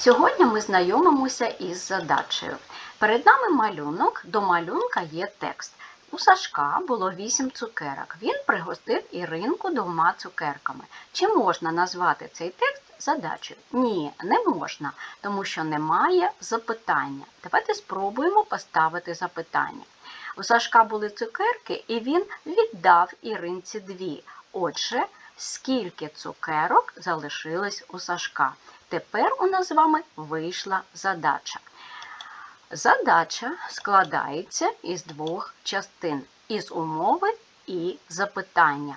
Сьогодні ми знайомимося із задачею. Перед нами малюнок, до малюнка є текст. У Сашка було 8 цукерок. Він пригостив Іринку двома цукерками. Чи можна назвати цей текст задачею? Ні, не можна, тому що немає запитання. Давайте спробуємо поставити запитання. У Сашка були цукерки, і він віддав Іринці дві. Отже, скільки цукерок залишилось у Сашка? Тепер у нас з вами вийшла задача. Задача складається із двох частин із умови і запитання.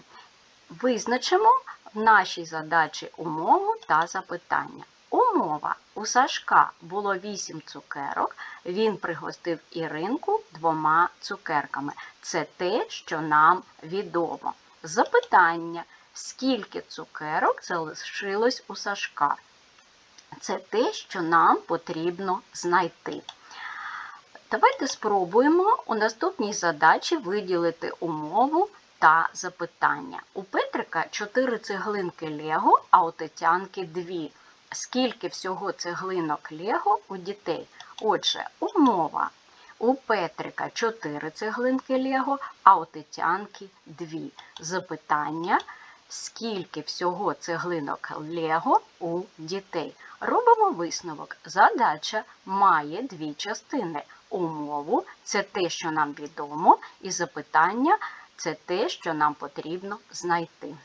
Визначимо в нашій задачі умову та запитання. Умова у Сашка було 8 цукерок, він пригостив Іринку двома цукерками. Це те, що нам відомо. Запитання: скільки цукерок залишилось у Сашка? Це те, що нам потрібно знайти. Давайте спробуємо у наступній задачі виділити умову та запитання. У Петрика 4 цеглинки Лего, а у Тетянки 2. Скільки всього цеглинок Лего у дітей? Отже, умова. У Петрика 4 цеглинки Лего, а у Тетянки 2. Запитання. Скільки всього цеглинок Лего у дітей? Робимо висновок. Задача має дві частини. Умову це те, що нам відомо, і запитання це те, що нам потрібно знайти.